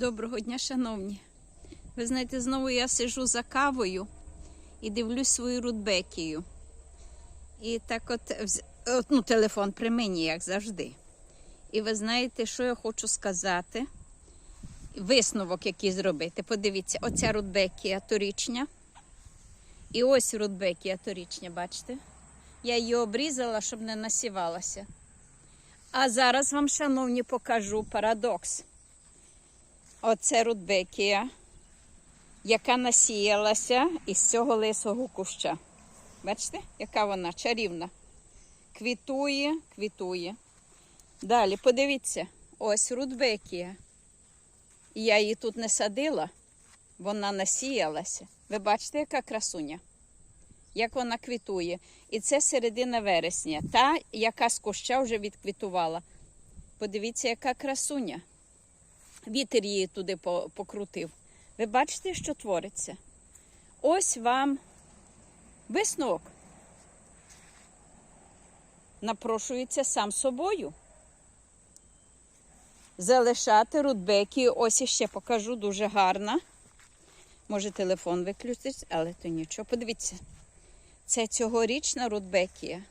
Доброго дня, шановні. Ви знаєте, знову я сижу за кавою і дивлюсь свою рудбекію. І так от, от ну, телефон при мені, як завжди. І ви знаєте, що я хочу сказати? Висновок, який зробити. Подивіться, оця рудбекія торічня. І ось рудбекія торічня, бачите? Я її обрізала, щоб не насівалася. А зараз вам, шановні, покажу парадокс. Оце рудбекія, яка насіялася із цього лисого куща. Бачите, яка вона чарівна. Квітує, квітує. Далі, подивіться, ось рудбекія. Я її тут не садила, вона насіялася. Ви бачите, яка красуня? Як вона квітує. І це середина вересня. Та, яка з куща вже відквітувала. Подивіться, яка красуня. Вітер її туди покрутив. Ви бачите, що твориться? Ось вам висновок. Напрошується сам собою. Залишати рудбеки. Ось іще покажу, дуже гарна. Може, телефон виключить, але то нічого. Подивіться, це цьогорічна рудбекія.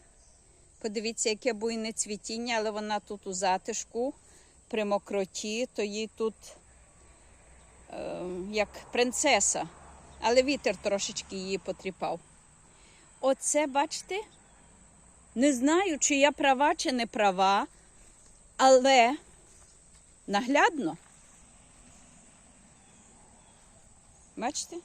Подивіться, яке буйне цвітіння, але вона тут у затишку, при мокроті, то їй тут е, як принцеса. Але вітер трошечки її потріпав. Оце, бачите, не знаю, чи я права, чи не права, але наглядно. Бачите?